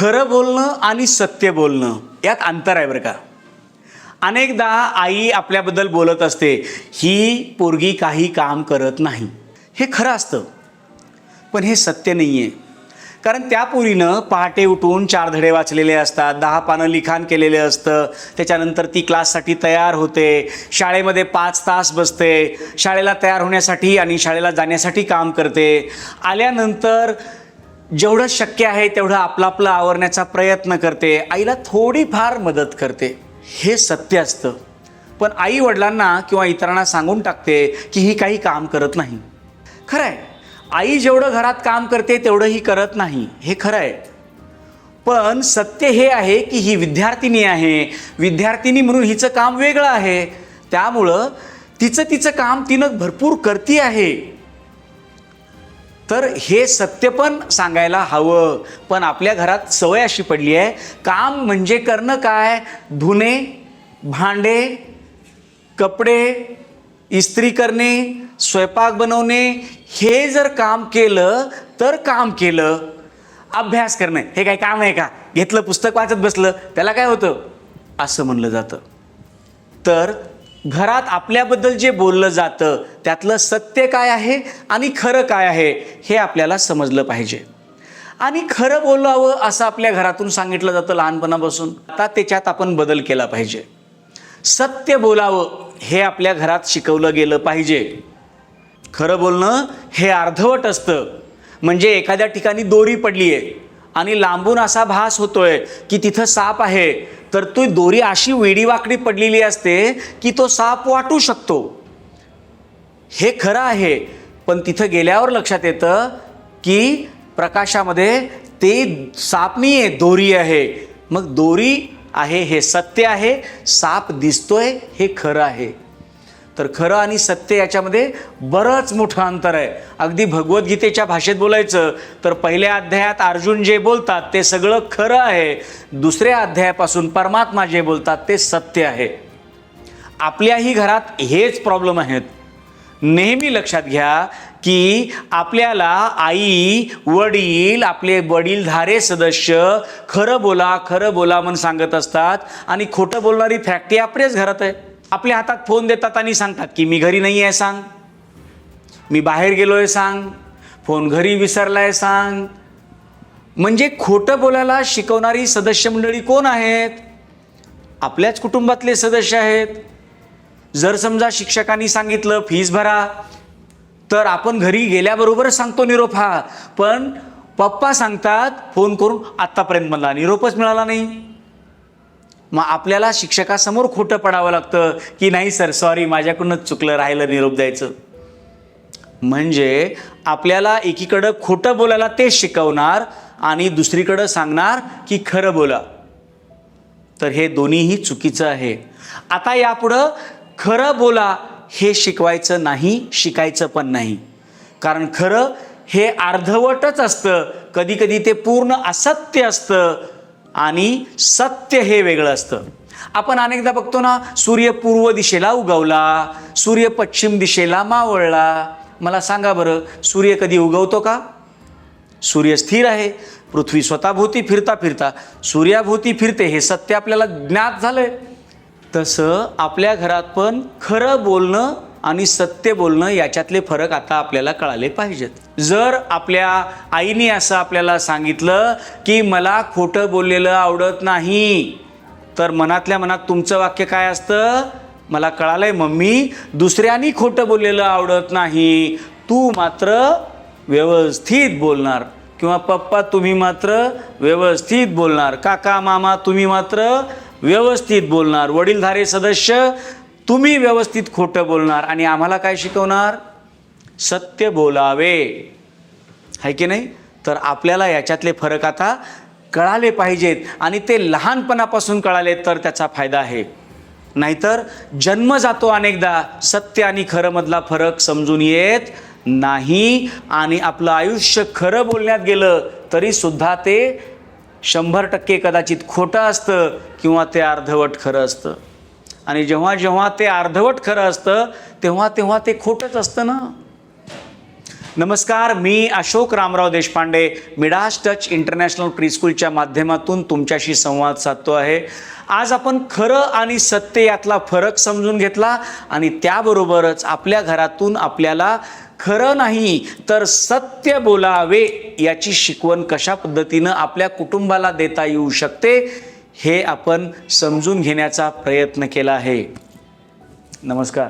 खरं बोलणं आणि सत्य बोलणं यात अंतर आहे बरं का? अनेकदा आई आपल्याबद्दल बोलत असते ही पोरगी काही काम करत नाही. हे खरं असतं पण हे सत्य नाही आहे कारण त्या पोरीनं पहाटे उठून चार धडे वाचलेले असतात दहा पानं लिखाण केलेले असतं त्याच्यानंतर ती क्लाससाठी तयार होते शाळेमध्ये पाच तास बसते शाळेला तयार होण्यासाठी आणि शाळेला जाण्यासाठी काम करते. आल्यानंतर जेवढं शक्य आहे तेवढं आपलं आपलं आवरण्याचा प्रयत्न करते. आईला थोडीफार मदत करते. हे सत्य असतं. पण आई वडिलांना किंवा इतरांना सांगून टाकते की ही काही काम करत नाही. खरं आहे आई जेवढं घरात काम करते तेवढं ही करत नाही. हे खरं आहे पण सत्य हे आहे की ही विद्यार्थिनी आहे. विद्यार्थिनी म्हणून हिचं काम वेगळं आहे. त्यामुळं तिचं तिचं काम तिनं भरपूर करती आहे. तर हे सत्य पण सांगायला हवं. पण आपल्या घरात सवय अशी पडली आहे काम म्हणजे करणं काय? धुणे भांडे कपडे इस्त्री करणे स्वयंपाक बनवणे हे जर काम केलं तर काम केलं. अभ्यास करणं हे काय काम आहे का? घेतलं पुस्तक वाचत बसलं त्याला काय होतं? असं म्हणलं जातं. तर घरात आपल्याबद्दल जे बोललं जातं त्यातलं सत्य काय आहे आणि खरं काय आहे हे आपल्याला समजलं पाहिजे. आणि खरं बोलावं असं आपल्या घरातून सांगितलं जातं लहानपणापासून. आता त्याच्यात आपण बदल केला पाहिजे. सत्य बोलावं हे आपल्या घरात शिकवलं गेलं पाहिजे. खरं बोलणं हे अर्धवट असतं. म्हणजे एखाद्या ठिकाणी दोरी पडली आहे आणि लांबून असा भास होतोय की तिथं साप आहे तर तो दोरी अशी वेडीवाकडी पडलेली असते की तो साप वाटू शकतो. हे खरं आहे पण तिथं गेल्यावर लक्षात येतं की प्रकाशामध्ये ते साप नाही आहे दोरी आहे. मग दोरी आहे हे सत्य आहे साप दिसतोय हे खरं आहे. तर खरं आणि सत्य याच्यामध्ये बरंच मोठं अंतर आहे. अगदी भगवद्गीतेच्या भाषेत बोलायचं तर पहिल्या अध्यायात अर्जुन जे बोलतात ते सगळं खरं आहे. दुसऱ्या अध्यायापासून परमात्मा जे बोलतात ते सत्य आहे. आपल्याही घरात हेच प्रॉब्लेम आहेत. नेहमी लक्षात घ्या की आपल्याला आई वडील आपले वडीलधारे सदस्य खरं बोला खरं बोला म्हणून सांगत असतात आणि खोटं बोलणारी फॅक्टरी आपल्याच घरात आहे. आपल्या हातात फोन देतात आणि सांगतात की मी घरी नाही आहे सांग. मी बाहेर गेलो आहे सांग. फोन घरी विसरला आहे सांग. म्हणजे खोटं बोलायला शिकवणारी सदस्य मंडळी कोण आहेत? आपल्याच कुटुंबातले सदस्य आहेत. जर समजा शिक्षकांनी सांगितलं फीज भरा तर आपण घरी गेल्याबरोबरच सांगतो निरोप हा. पण पप्पा सांगतात फोन करून आत्तापर्यंत मला निरोपच मिळाला नाही. मग आपल्याला शिक्षकासमोर खोटं पडावं लागतं की नाही सर सॉरी माझ्याकडूनच चुकलं राहिलं निरोप द्यायचं. म्हणजे आपल्याला एकीकडं खोटं बोलायला ते शिकवणार आणि दुसरीकडं सांगणार की खरं बोला. तर हे दोन्हीही चुकीचं आहे. आता यापुढं खरं बोला हे शिकवायचं नाही शिकायचं पण नाही. कारण खरं हे अर्धवटच असतं. कधीकधी ते पूर्ण असत्य असतं. आणि सत्य हे वेगळं असतं. आपण अनेकदा बघतो ना सूर्य पूर्व दिशेला उगवला सूर्य पश्चिम दिशेला मावळला. मला सांगा बरं सूर्य कधी उगवतो का? सूर्य स्थिर आहे पृथ्वी स्वतःभोवती फिरता फिरता. सूर्याभोवती फिरते हे सत्य आपल्याला ज्ञात झालं आहे तसं आपल्या घरात पण खरं बोलणं आणि सत्य बोलणं याच्यातले फरक आता आपल्याला कळाले पाहिजेत. जर आपल्या आईने असं आपल्याला सांगितलं की मला खोटं बोललेलं आवडत नाही तर मनातल्या मनात तुमचं वाक्य काय असतं? मला कळालंय मम्मी दुसऱ्यांनी खोटं बोललेलं आवडत नाही. तू मात्र व्यवस्थित बोलणार. किंवा पप्पा तुम्ही मात्र व्यवस्थित बोलणार. काका मामा तुम्ही मात्र व्यवस्थित बोलणार. वडीलधारे सदस्य तुम्ही व्यवस्थित खोटं बोलणार आणि आम्हाला काय शिकवणार? सत्य बोलावे. आहे की नाही? तर आपल्याला याच्यातले फरक आता कळाले पाहिजेत आणि ते लहानपणापासून कळाले तर त्याचा फायदा आहे. नाहीतर जन्म जातो अनेकदा सत्य आणि खरं मधला फरक समजून येत नाही आणि आपलं आयुष्य खरं बोलण्यात गेलं तरीसुद्धा ते शंभर टक्के कदाचित खोटं असतं किंवा ते अर्धवट खरं असतं. आणि जेव्हा जेव्हा ते अर्धवट खरं असतं तेव्हा तेव्हा ते खोटंच असतं ना. नमस्कार मी Ashok Ramrao Deshpande Midas touch international प्रीस्कूलच्या माध्यमातून तुमच्याशी संवाद साधतो आहे. आज आपण खरं आणि सत्य यातला फरक समजून घेतला आणि त्याबरोबरच आपल्या घरातून आपल्याला खरं नाही तर सत्य बोलावे याची शिकवण कशा पद्धतीनं आपल्या कुटुंबाला देता येऊ शकते हे आपण समजून घेण्याचा प्रयत्न केला आहे. नमस्कार.